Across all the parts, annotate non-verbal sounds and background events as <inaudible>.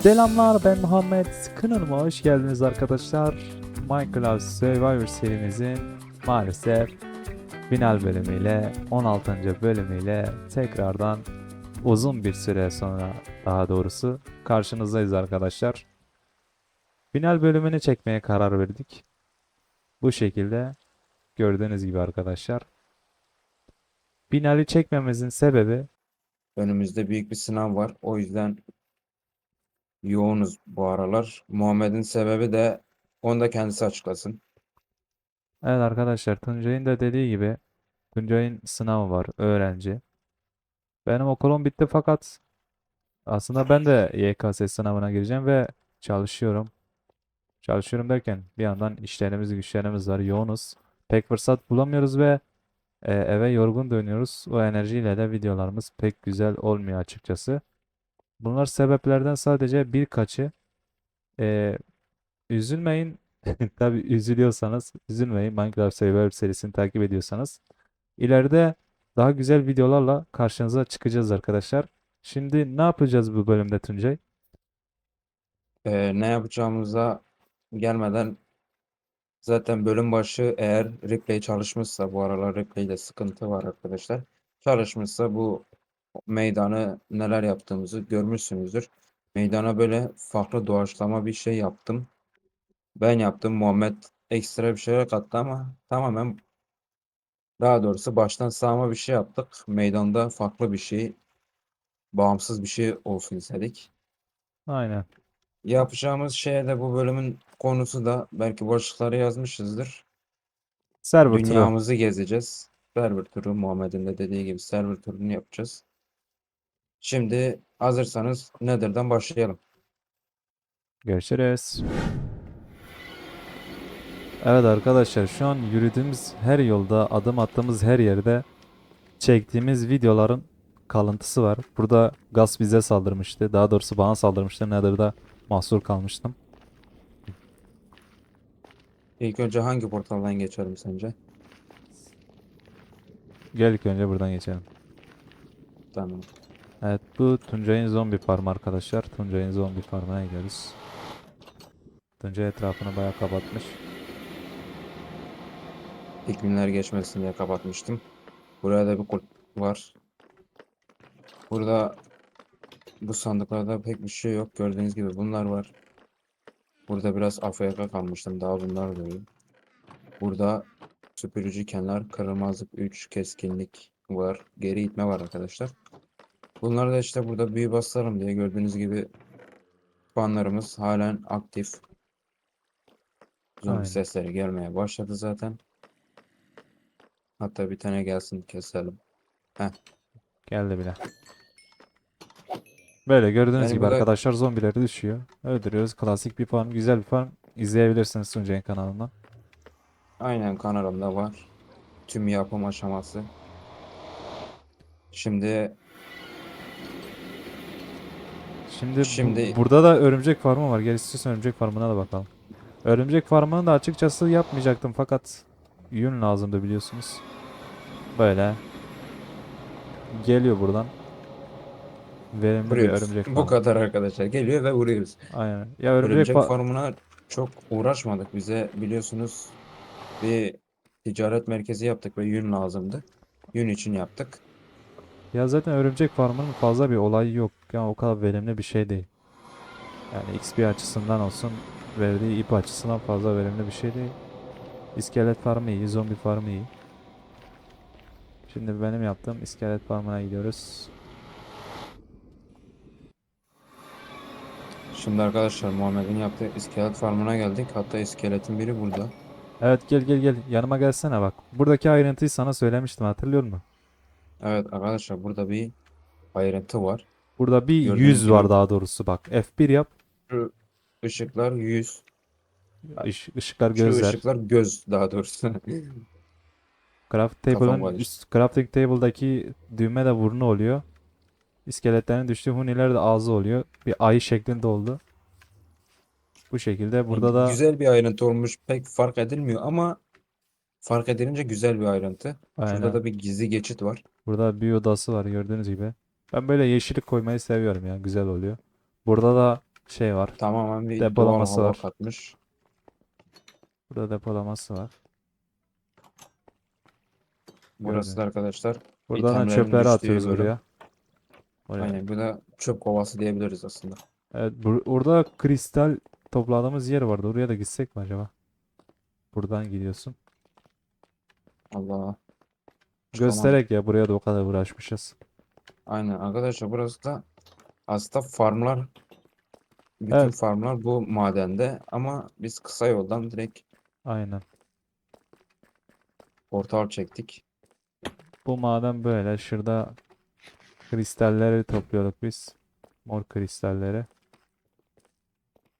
Selamlar ben Muhammed. Kanalıma hoş geldiniz arkadaşlar. Minecraft Survivor serimizin maalesef final bölümüyle 16. bölümüyle tekrardan uzun bir süre sonra daha doğrusu karşınızdayız arkadaşlar. Final bölümünü çekmeye karar verdik. Bu şekilde gördüğünüz gibi arkadaşlar. Finali çekmemizin sebebi Önümüzde büyük bir sınav var. O yüzden yoğunuz bu aralar. Muhammed'in sebebi de onu da kendisi açıklasın. Evet arkadaşlar Tuncay'ın da dediği gibi Tuncay'ın sınavı var öğrenci. Benim okulum bitti fakat aslında ben de YKS sınavına gireceğim ve çalışıyorum. Çalışıyorum derken bir yandan işlerimiz güçlerimiz var yoğunuz. Pek fırsat bulamıyoruz ve e, eve yorgun dönüyoruz. O enerjiyle de videolarımız pek güzel olmuyor açıkçası. Bunlar sebeplerden sadece birkaçı. E, üzülmeyin. <laughs> Tabii üzülüyorsanız üzülmeyin. Minecraft Survivor serisini takip ediyorsanız. ileride daha güzel videolarla karşınıza çıkacağız arkadaşlar. Şimdi ne yapacağız bu bölümde Tuncay? Ee, ne yapacağımıza gelmeden zaten bölüm başı eğer replay çalışmışsa bu aralar replay'de sıkıntı var arkadaşlar. Çalışmışsa bu meydanı neler yaptığımızı görmüşsünüzdür. Meydana böyle farklı doğaçlama bir şey yaptım. Ben yaptım. Muhammed ekstra bir şeyler kattı ama tamamen daha doğrusu baştan sağma bir şey yaptık. Meydanda farklı bir şey, bağımsız bir şey olsun istedik. Aynen. Yapacağımız şey de bu bölümün konusu da belki başlıkları yazmışızdır. Server turu. Dünyamızı gezeceğiz. Server turu Muhammed'in de dediği gibi server turunu yapacağız. Şimdi hazırsanız Nether'dan başlayalım. Görüşürüz. Evet arkadaşlar şu an yürüdüğümüz her yolda adım attığımız her yerde çektiğimiz videoların kalıntısı var. Burada Gas bize saldırmıştı. Daha doğrusu bana saldırmıştı. Nether'da mahsur kalmıştım. İlk önce hangi portaldan geçelim sence? Gel ilk önce buradan geçelim. Tamam. Evet bu Tuncay'ın zombi farmı arkadaşlar. Tuncay'ın zombi farmına gidiyoruz. Tuncay etrafını bayağı kapatmış. İklimler geçmesin diye kapatmıştım. Buraya da bir kul var. Burada bu sandıklarda pek bir şey yok. Gördüğünüz gibi bunlar var. Burada biraz AFK kalmıştım. Daha bunlar da iyi. Burada süpürücü kenar, kırılmazlık 3, keskinlik var. Geri itme var arkadaşlar. Bunlar da işte burada büyü basarım diye gördüğünüz gibi fanlarımız halen aktif. Zombi Aynen. sesleri gelmeye başladı zaten. Hatta bir tane gelsin keselim. Geldi bile. Böyle gördüğünüz Yani gibi burada- arkadaşlar zombileri düşüyor. Öldürüyoruz. Klasik bir farm, güzel bir farm. İzleyebilirsiniz Tuncay'ın kanalından. Aynen kanalımda var. Tüm yapım aşaması. Şimdi Şimdi, bu- Şimdi- burada da örümcek farmı var. Gel istiyorsan örümcek farmına da bakalım. Örümcek farmını da açıkçası yapmayacaktım fakat yün lazımdı biliyorsunuz. Böyle. Geliyor buradan. Verimli bir vuruyoruz. örümcek Bu farmı. kadar arkadaşlar. Geliyor ve vuruyoruz. Aynen. Ya örümcek, Örümcek fa- farmına çok uğraşmadık. Bize biliyorsunuz bir ticaret merkezi yaptık ve yün lazımdı. Yün için yaptık. Ya zaten örümcek farmının fazla bir olayı yok. Yani o kadar verimli bir şey değil. Yani XP açısından olsun, verdiği ip açısından fazla verimli bir şey değil. İskelet farmı iyi, zombi farmı iyi. Şimdi benim yaptığım iskelet farmına gidiyoruz. Şimdi arkadaşlar Muhammed'in yaptığı iskelet farmına geldik. Hatta iskeletin biri burada. Evet gel gel gel yanıma gelsene bak. Buradaki ayrıntıyı sana söylemiştim hatırlıyor musun? Evet arkadaşlar burada bir ayrıntı var. Burada bir Gördüğünüz yüz var gibi- daha doğrusu bak. F1 yap. Şu ışıklar yüz. Iş, ışıklar Şu gözler. ışıklar göz daha doğrusu. <laughs> Craft Kafam table'ın karıştı. üst crafting table'daki düğme de burnu oluyor. İskeletlerin düştüğü huniler de ağzı oluyor. Bir ay şeklinde oldu. Bu şekilde burada da Güzel bir ayrıntı olmuş. Pek fark edilmiyor ama fark edilince güzel bir ayrıntı. Şurada aynen. da bir gizli geçit var. Burada bir odası var gördüğünüz gibi. Ben böyle yeşillik koymayı seviyorum ya. Güzel oluyor. Burada da şey var. Tamamen bir doğal Depolaması hava var. katmış. Burada depolaması var. Burası da arkadaşlar Buradan da itemlerin çöpleri düştüğü atıyoruz bölüm. buraya. Oraya. Aynen bu da çöp kovası diyebiliriz aslında. Evet, bur- orada kristal topladığımız yer vardı. Oraya da gitsek mi acaba? Buradan gidiyorsun. Allah. Çıkamadım. Göstererek ya buraya da o kadar uğraşmışız. Aynen arkadaşlar burası da aslında farmlar bütün Evet. farmlar bu madende ama biz kısa yoldan direkt Aynen. portal çektik. Bu maden böyle. Şurada kristalleri topluyorduk biz. Mor kristalleri.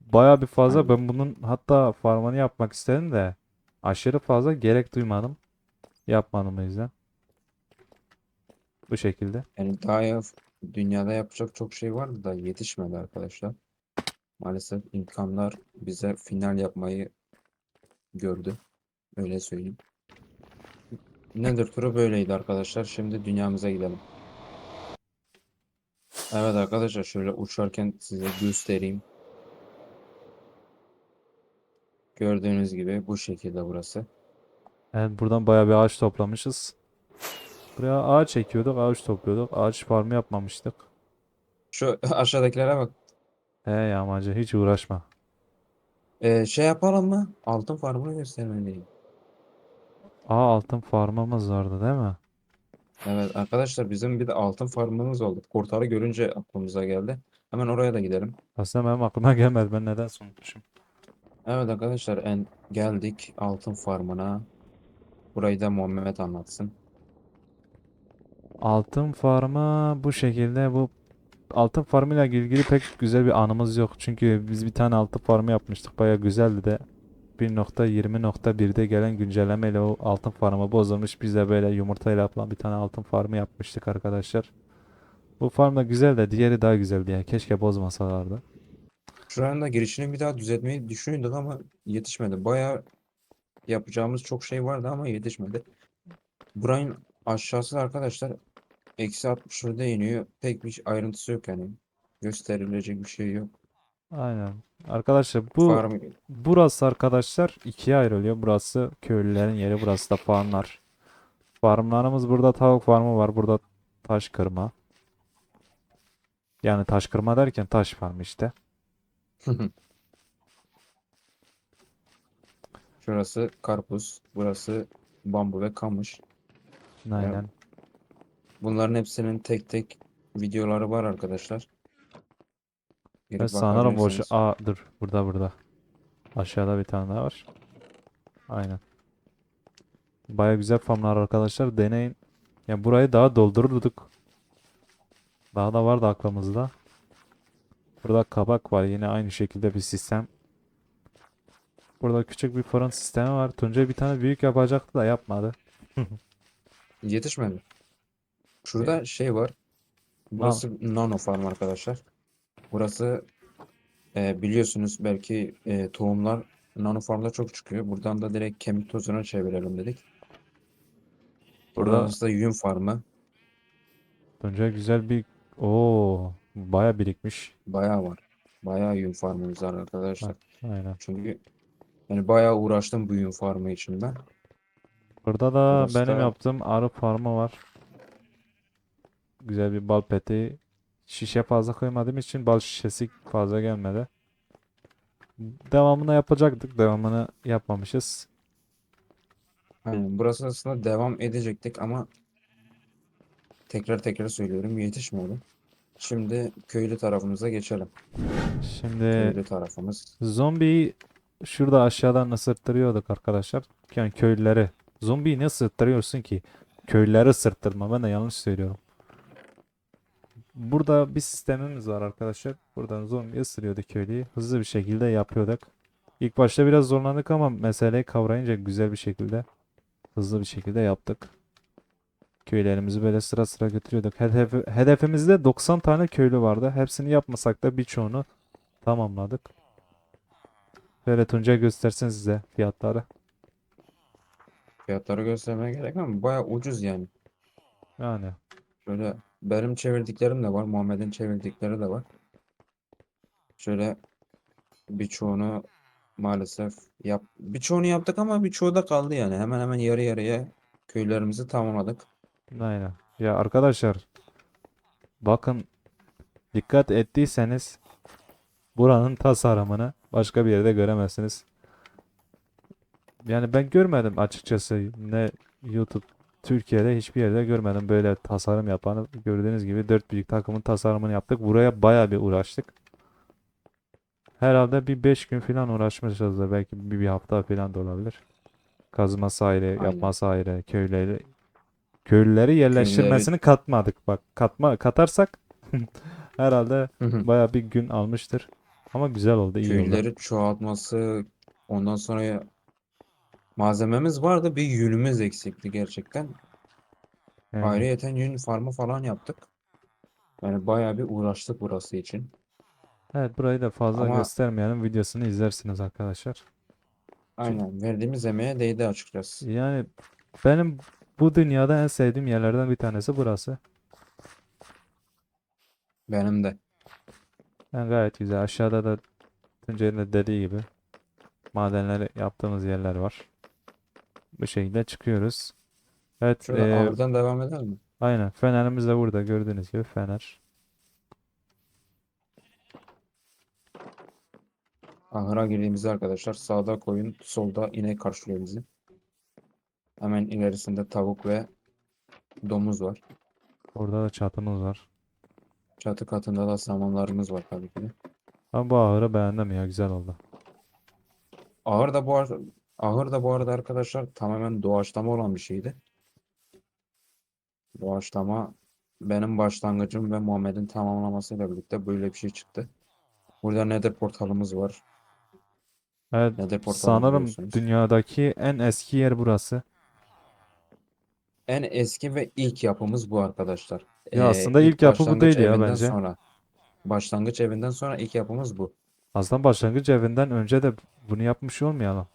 Baya bir fazla. Ben bunun hatta farmını yapmak istedim de aşırı fazla gerek duymadım. Yapmadım o yüzden. Bu şekilde. Yani daha ya- dünyada yapacak çok şey vardı da yetişmedi arkadaşlar. Maalesef imkanlar bize final yapmayı gördü. Öyle söyleyeyim. Nether turu böyleydi arkadaşlar. Şimdi dünyamıza gidelim. Evet arkadaşlar şöyle uçarken size göstereyim. Gördüğünüz gibi bu şekilde burası. Evet buradan baya bir ağaç toplamışız. Buraya ağaç ekiyorduk, ağaç topluyorduk. Ağaç farmı yapmamıştık. Şu <laughs> aşağıdakilere bak. He yağmacı hiç uğraşma. Ee, şey yapalım mı? Altın farmını göstermeliyim. Aa altın farmımız vardı değil mi? Evet arkadaşlar bizim bir de altın farmımız oldu. Portalı görünce aklımıza geldi. Hemen oraya da gidelim. Aslında benim aklıma <laughs> gelmedi. Ben neden unutmuşum. Evet arkadaşlar en geldik altın farmına. Burayı da Muhammed anlatsın. Altın farmı bu şekilde bu altın farmıyla ilgili pek güzel bir anımız yok. Çünkü biz bir tane altın farmı yapmıştık. Baya güzeldi de 1.20.1'de gelen güncellemeyle o altın farmı bozulmuş. Biz de böyle yumurtayla yapılan bir tane altın farmı yapmıştık arkadaşlar. Bu farm da güzel de diğeri daha güzeldi yani. Keşke bozmasalardı. Şuranın da girişini bir daha düzeltmeyi düşünüyorduk ama yetişmedi. Bayağı yapacağımız çok şey vardı ama yetişmedi. Buranın aşağısı da arkadaşlar eksi 64'e iniyor. Pek bir ayrıntısı yok yani. Gösterilecek bir şey yok. Aynen. Arkadaşlar bu Farm Burası arkadaşlar ikiye ayrılıyor. Burası köylülerin yeri, burası da farmlar. Farmlarımız burada tavuk farmı var, burada taş kırma. Yani taş kırma derken taş farmı işte. <laughs> Şurası karpuz, burası bambu ve kamış. Aynen. Bunların hepsinin tek tek videoları var arkadaşlar. Girip Ve sanırım boş. bakabilirsiniz. Aa dur, burada burada. Aşağıda bir tane daha var. Aynen. Baya güzel farmlar arkadaşlar. Deneyin. Ya burayı daha doldururduk. Daha da vardı aklımızda. Burada kabak var. Yine aynı şekilde bir sistem. Burada küçük bir fırın sistemi var. Tuncay bir tane büyük yapacaktı da yapmadı. Yetişmedi. Şurada şey var. Burası nano farm arkadaşlar. Burası e, biliyorsunuz belki e, tohumlar nano farmda çok çıkıyor. Buradan da direkt kemik tozuna çevirelim dedik. Burada Burası da yün farmı. Tuncay güzel bir... Oo, baya birikmiş. Bayağı var. Bayağı yün farmımız var arkadaşlar. Aynen. Çünkü yani bayağı uğraştım bu yün farmı için ben. Burada da Burası benim da- yaptığım arı farmı var. Güzel bir bal peteği. Şişe fazla koymadığım için bal şişesi fazla gelmedi. Devamını yapacaktık. Devamını yapmamışız. Aynen. Burası aslında devam edecektik ama tekrar tekrar söylüyorum yetişmedi. Şimdi köylü tarafımıza geçelim. Şimdi Köylü tarafımız. zombiyi şurada aşağıdan ısırttırıyorduk arkadaşlar. Yani köylüleri. Zombiyi ne ısırttırıyorsun ki? Köylüleri ısırttırma. Ben de yanlış söylüyorum. Burada bir sistemimiz var arkadaşlar. Buradan zombi ısırıyordu köylüyü. Hızlı bir şekilde yapıyorduk. İlk başta biraz zorlandık ama meseleyi kavrayınca güzel bir şekilde hızlı bir şekilde yaptık. Köylerimizi böyle sıra sıra götürüyorduk. Hedefi, hedefimizde 90 tane köylü vardı. Hepsini yapmasak da birçoğunu tamamladık. Böyle Tuncay göstersin size fiyatları. Fiyatları göstermeye gerek ama bayağı ucuz yani. Yani Şöyle benim çevirdiklerim de var. Muhammed'in çevirdikleri de var. Şöyle birçoğunu maalesef yap birçoğunu yaptık ama birçoğu da kaldı yani. Hemen hemen yarı yarıya köylerimizi tamamladık. Aynen. Ya arkadaşlar bakın dikkat ettiyseniz buranın tasarımını başka bir yerde göremezsiniz. Yani ben görmedim açıkçası ne YouTube Türkiye'de hiçbir yerde görmedim böyle tasarım yapanı. Gördüğünüz gibi dört büyük takımın tasarımını yaptık. Buraya baya bir uğraştık. Herhalde bir 5 gün falan uğraşmışızdır. Belki bir, bir hafta falan da olabilir. Kazması ayrı, Aynen. yapması ayrı, köyleri köylüleri yerleştirmesini katmadık. Bak katma katarsak <laughs> herhalde baya bir gün almıştır. Ama güzel oldu, iyi oldu. Köyleri çoğaltması ondan sonra malzememiz vardı bir yünümüz eksikti gerçekten. Yani, Ayrıyeten yün farmı falan yaptık. Yani bayağı bir uğraştık burası için. evet burayı da fazla Ama- göstermeyelim. Videosunu izlersiniz arkadaşlar. Aynen verdiğimiz emeğe değdi açıkçası. Yani benim bu dünyada en sevdiğim yerlerden bir tanesi burası. Benim de. Yani gayet güzel. Aşağıda da Tuncay'ın da dediği gibi madenleri yaptığımız yerler var. Bu şekilde çıkıyoruz. Evet, Şöyle eee, ağırdan devam edelim mi? aynen. Fenerimiz de burada gördüğünüz gibi fener. Ahıra girdiğimizde arkadaşlar sağda koyun, solda inek karşılıyor bizi. Hemen ilerisinde tavuk ve domuz var. Orada da çatımız var. Çatı katında da samanlarımız var tabii ki de. Ben bu ahırı beğendim ya güzel oldu. Ahır da bu arada, ahır da bu arada arkadaşlar tamamen doğaçlama olan bir şeydi. Doğaçlama benim başlangıcım ve Muhammed'in tamamlamasıyla birlikte böyle bir şey çıktı. Burada Nether portalımız var. Evet, Nether portalını sanırım biliyorsunuz. dünyadaki en eski yer burası. En eski ve ilk yapımız bu arkadaşlar. Ya Ee, aslında ilk ilk yapı bu başlangıç değil ya evinden bence. sonra. Başlangıç evinden sonra ilk yapımız bu. Aslında başlangıç evinden önce de bunu yapmış olmayalım.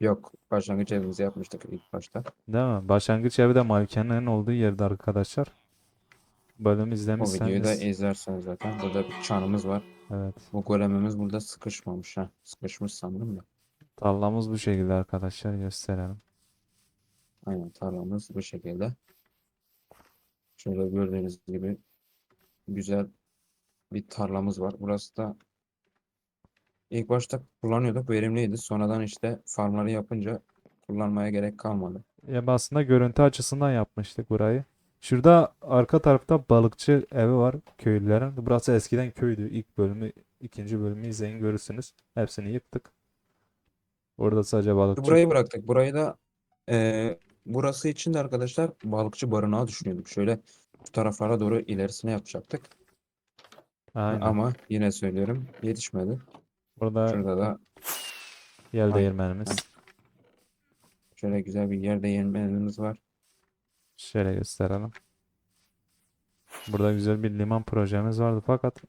Yok, başlangıç evimizi yapmıştık ilk başta. Değil mi? Başlangıç evi de malikanenin olduğu yerde arkadaşlar. Bölüm O videoyu da izlemişseniz. zaten. Burada bir çanımız var. Evet. Bu golemimiz burada sıkışmamış ha. Sıkışmış sanırım da. Tarlamız bu şekilde arkadaşlar gösterelim. Aynen tarlamız bu şekilde. Şöyle gördüğünüz gibi güzel bir tarlamız var. Burası da ilk başta kullanıyorduk. Verimliydi. Sonradan işte farmları yapınca kullanmaya gerek kalmadı. Ya aslında görüntü açısından yapmıştık burayı. Şurada arka tarafta balıkçı evi var köylülerin. Burası eskiden köydü. İlk bölümü, ikinci bölümü izleyin görürsünüz. Hepsini yıktık. Orada sadece balıkçı. Burayı bıraktık. Burayı da eee, burası için de arkadaşlar balıkçı barınağı düşünüyorduk. Şöyle şu taraflara doğru ilerisine yapacaktık. Aynen. Ama yine söylüyorum yetişmedi. Burada Şurada da Aynen. değirmenimiz. şöyle güzel bir yer değirmenimiz var. Şöyle gösterelim. Burada güzel bir liman projemiz vardı fakat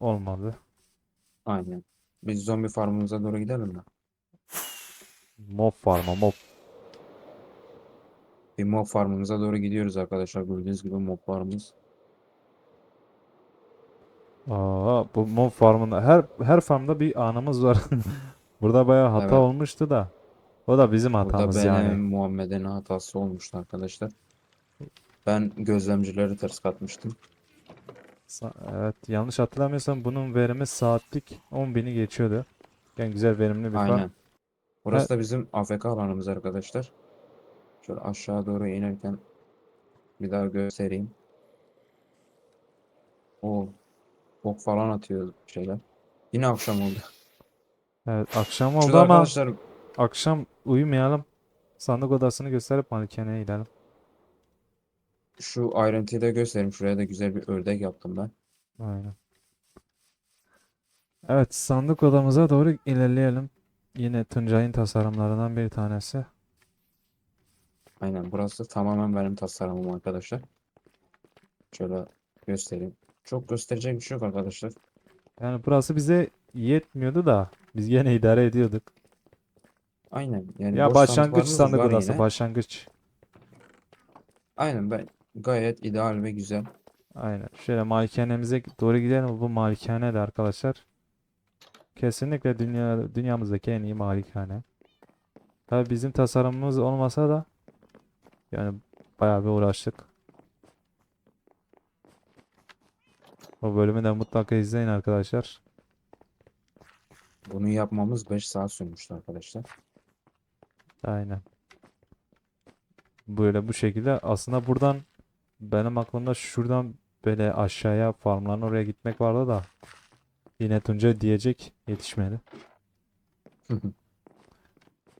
olmadı. Aynen. Biz zombi farmımıza doğru gidelim mi? Mob farma mob. Bir mob farmımıza doğru gidiyoruz arkadaşlar. Gördüğünüz gibi mob farmımız. Aa, bu mob farmında her her farmda bir anımız var. <laughs> Burada bayağı hata Evet. olmuştu da. O da bizim Burada hatamız benim yani. Muhammed'in hatası olmuştu arkadaşlar. Ben gözlemcileri ters katmıştım. Sa- Evet yanlış hatırlamıyorsam bunun verimi saatlik 10.000'i geçiyordu. Yani güzel verimli bir farm. Aynen. Burası da bizim AFK alanımız arkadaşlar. Şöyle aşağı doğru inerken bir daha göstereyim. O ok falan atıyor şeyler. Yine akşam oldu. Evet akşam oldu Şurada ama arkadaşlar akşam uyumayalım. Sandık odasını gösterip malikaneye gidelim. şu ayrıntıyı da göstereyim. Şuraya da güzel bir ördek yaptım ben. Aynen. Evet sandık odamıza doğru ilerleyelim. Yine Tuncay'ın tasarımlarından bir tanesi. Aynen burası tamamen benim tasarımım arkadaşlar. Şöyle göstereyim. Çok gösterecek bir şey yok arkadaşlar. Yani burası bize yetmiyordu da biz gene idare ediyorduk. Aynen. Yani Ya boş başlangıç sandık var odası yine. başlangıç. Aynen ben gayet ideal ve güzel. Aynen. Şöyle malikanemize doğru gidelim. Bu malikane de arkadaşlar. Kesinlikle dünya dünyamızdaki en iyi malikane. Tabii bizim tasarımımız olmasa da yani bayağı bir uğraştık. O bölümü de mutlaka izleyin arkadaşlar. Bunu yapmamız 5 saat sürmüştü arkadaşlar. Aynen. Böyle bu şekilde aslında buradan benim aklımda şuradan böyle aşağıya farmların oraya gitmek vardı da yine Tunca diyecek yetişmedi.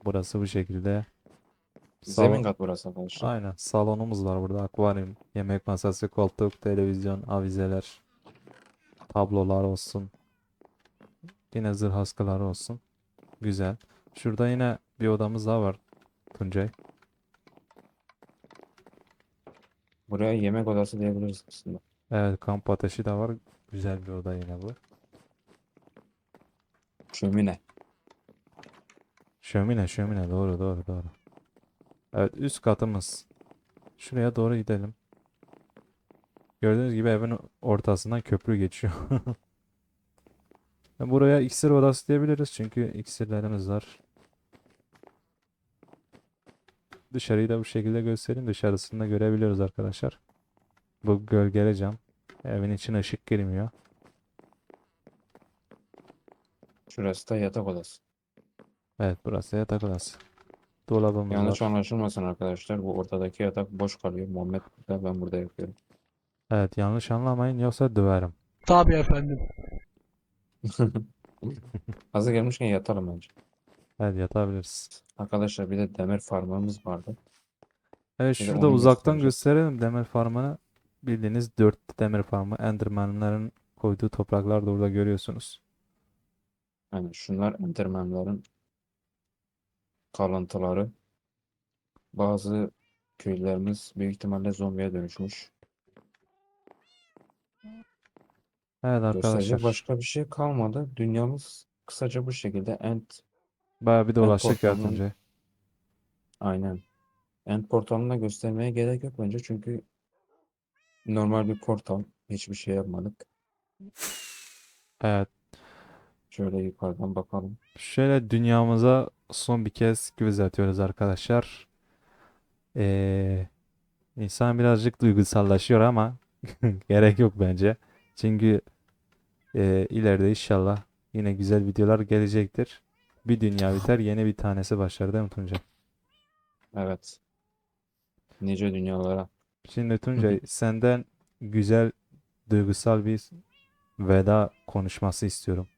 Burası bu şekilde. Zemin Salon. kat burası arkadaşlar. Aynen. Salonumuz var burada. Akvaryum, yemek masası, koltuk, televizyon, avizeler, tablolar olsun. Yine zırh askıları olsun. Güzel. Şurada yine bir odamız daha var. Tuncay. Buraya yemek odası diyebiliriz aslında. Evet kamp ateşi de var. Güzel bir oda yine bu. Şömine. Şömine şömine doğru doğru doğru. Evet üst katımız. Şuraya doğru gidelim. Gördüğünüz gibi evin ortasından köprü geçiyor. <laughs> Buraya iksir odası diyebiliriz çünkü iksirlerimiz var. Dışarıyı da bu şekilde göstereyim. Dışarısını da görebiliyoruz arkadaşlar. Bu gölgeli cam. Evin içine ışık girmiyor. Şurası da yatak odası. Evet burası yatak odası. Dolabımız Yanlış var. anlaşılmasın arkadaşlar. Bu ortadaki yatak boş kalıyor. Muhammed burada ben burada yapıyorum. Evet yanlış anlamayın yoksa döverim. Tabii efendim. <laughs> Hazır gelmişken yatalım bence. Evet yatabiliriz. Arkadaşlar bir de demir farmımız vardı. Evet Bir de şurada onu uzaktan göstereceğim. gösterelim demir farmını. Bildiğiniz 4 demir farmı. Enderman'ların koyduğu topraklar da orada görüyorsunuz. Yani şunlar Enderman'ların kalıntıları. Bazı köylerimiz büyük ihtimalle zombiye dönüşmüş. Evet Gösterecek arkadaşlar. başka bir şey kalmadı. Dünyamız kısaca bu şekilde. End, Bayağı bir dolaştık ya portalının- Tuncay. aynen. End portalını da göstermeye gerek yok bence çünkü normal bir portal. Hiçbir şey yapmadık. Evet. Şöyle yukarıdan bakalım. Şöyle dünyamıza son bir kez göz atıyoruz arkadaşlar. Ee, insan birazcık duygusallaşıyor ama <laughs> gerek yok bence. Çünkü ee, ileride inşallah yine güzel videolar gelecektir. Bir dünya biter, yeni bir tanesi başlar değil mi Tuncay? Evet. Nice dünyalara. Şimdi Tuncay senden güzel duygusal bir veda konuşması istiyorum.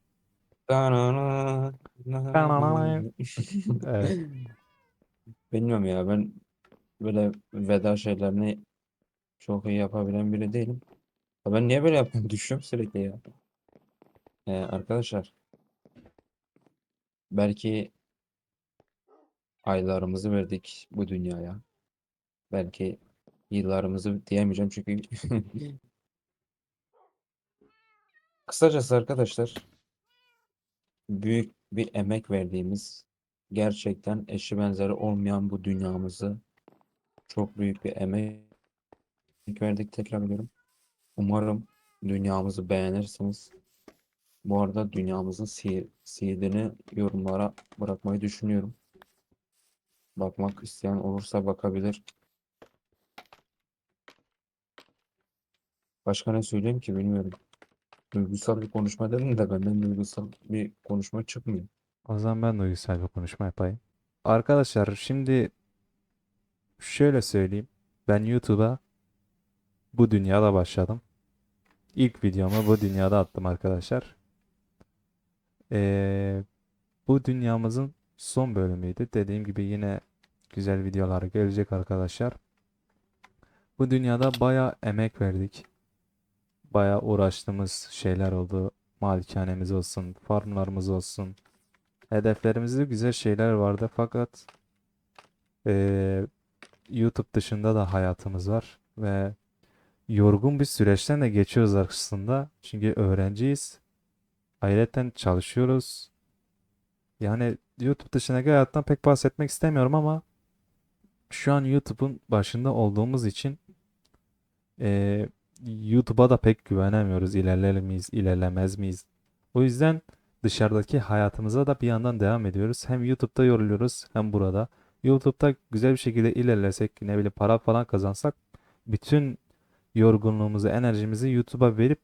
<laughs> Evet. Bilmiyorum ya ben böyle veda şeylerini çok iyi yapabilen biri değilim. Ben niye böyle yapıyorum? <laughs> Düşüyorum sürekli ya. Ee, arkadaşlar belki aylarımızı verdik bu dünyaya. Belki yıllarımızı diyemeyeceğim çünkü <laughs> kısacası arkadaşlar büyük bir emek verdiğimiz gerçekten eşi benzeri olmayan bu dünyamızı çok büyük bir emek verdik tekrar ediyorum. Umarım dünyamızı beğenirsiniz. Bu arada dünyamızın seedini yorumlara bırakmayı düşünüyorum. Bakmak isteyen olursa bakabilir. Başka ne söyleyeyim ki bilmiyorum. Duygusal bir konuşma dedim de benden duygusal bir konuşma çıkmıyor. O zaman ben duygusal bir konuşma yapayım. Arkadaşlar şimdi şöyle söyleyeyim. Ben YouTube'a bu dünyada başladım. İlk videomu bu dünyada attım arkadaşlar. Ee, bu dünyamızın son bölümüydü. Dediğim gibi yine güzel videolar gelecek arkadaşlar. Bu dünyada baya emek verdik. Baya uğraştığımız şeyler oldu. Malikanemiz olsun, farmlarımız olsun. Hedeflerimizde güzel şeyler vardı fakat eee, YouTube dışında da hayatımız var ve yorgun bir süreçten de geçiyoruz aslında. Çünkü öğrenciyiz. Ayrıca çalışıyoruz. Yani YouTube dışındaki hayattan pek bahsetmek istemiyorum ama şu an YouTube'un başında olduğumuz için eee, YouTube'a da pek güvenemiyoruz. İlerler miyiz, ilerlemez miyiz? O yüzden dışarıdaki hayatımıza da bir yandan devam ediyoruz. Hem YouTube'da yoruluyoruz hem burada. YouTube'da güzel bir şekilde ilerlesek, ne bileyim para falan kazansak bütün yorgunluğumuzu, enerjimizi YouTube'a verip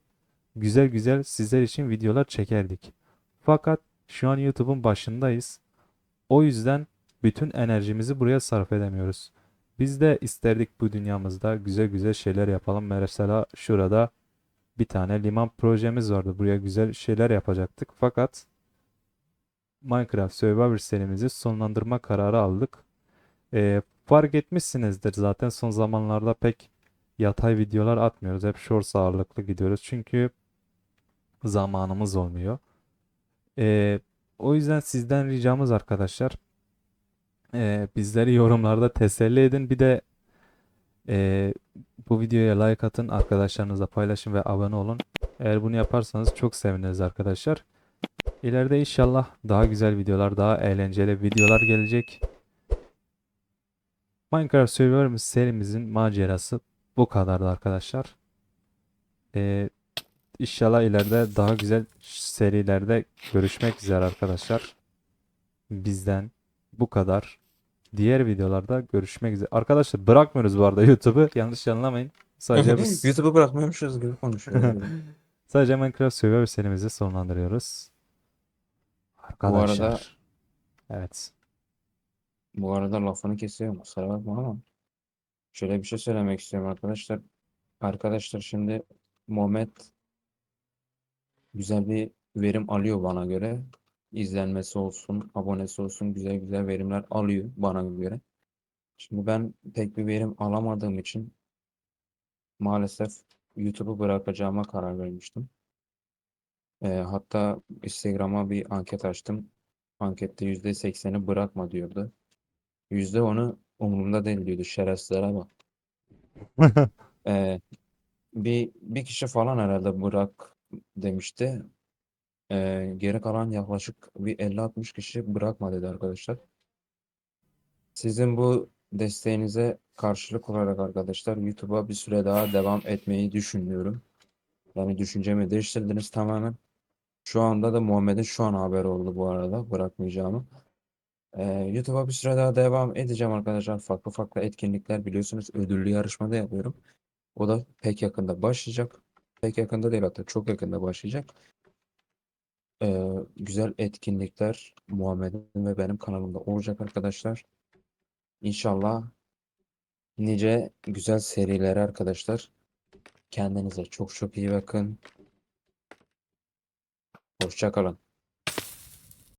güzel güzel sizler için videolar çekerdik. Fakat şu an YouTube'un başındayız. O yüzden bütün enerjimizi buraya sarf edemiyoruz. Biz de isterdik bu dünyamızda güzel güzel şeyler yapalım. Mesela şurada bir tane liman projemiz vardı. Buraya güzel şeyler yapacaktık. Fakat Minecraft Survivor serimizi sonlandırma kararı aldık. Ee, fark etmişsinizdir zaten son zamanlarda pek yatay videolar atmıyoruz. Hep shorts ağırlıklı gidiyoruz. Çünkü zamanımız olmuyor. Ee, o yüzden sizden ricamız arkadaşlar. ee, bizleri yorumlarda teselli edin. Bir de ee, bu videoya like atın, arkadaşlarınızla paylaşın ve abone olun. Eğer bunu yaparsanız çok seviniriz arkadaşlar. İleride inşallah daha güzel videolar, daha eğlenceli videolar gelecek. Minecraft Survivor serimizin macerası bu kadardı arkadaşlar. Ee, inşallah ileride daha güzel serilerde görüşmek üzere arkadaşlar. Bizden bu kadar. Diğer videolarda görüşmek üzere. Arkadaşlar bırakmıyoruz bu arada YouTube'u. Yanlış anlamayın. Sadece biz <laughs> YouTube'u bırakmıyormuşuz gibi konuşuyoruz. <laughs> sadece Minecraft Survivor serimizi sonlandırıyoruz. arada- Arkadaşlar. Evet. Bu arada lafını kesiyorum kusura bakma ama şöyle bir şey söylemek istiyorum arkadaşlar. Arkadaşlar şimdi Muhammed güzel bir verim alıyor bana göre. İzlenmesi olsun, abonesi olsun güzel güzel verimler alıyor bana göre. Şimdi ben pek bir verim alamadığım için maalesef YouTube'u bırakacağıma karar vermiştim. Ee, hatta Instagram'a bir anket açtım. Ankette %80'i bırakma diyordu. %10'u umurumda değil diyordu. Şerefsizlere bak. <laughs> Ee, bir, bir kişi falan herhalde bırak demişti. Ee, geri kalan yaklaşık bir 50-60 kişi bırakma dedi arkadaşlar. Sizin bu desteğinize karşılık olarak arkadaşlar YouTube'a bir süre daha devam etmeyi düşünüyorum. Yani düşüncemi değiştirdiniz tamamen. Şu anda da Muhammed'in şu an haberi oldu bu arada bırakmayacağımı. Ee, YouTube'a bir süre daha devam edeceğim arkadaşlar. Farklı farklı etkinlikler biliyorsunuz ödüllü yarışmada yapıyorum. O da pek yakında başlayacak. Pek yakında değil hatta çok yakında başlayacak. Ee, güzel etkinlikler Muhammed'in ve benim kanalımda olacak arkadaşlar. İnşallah nice güzel seriler arkadaşlar. Kendinize çok çok iyi bakın. Hoşça kalın.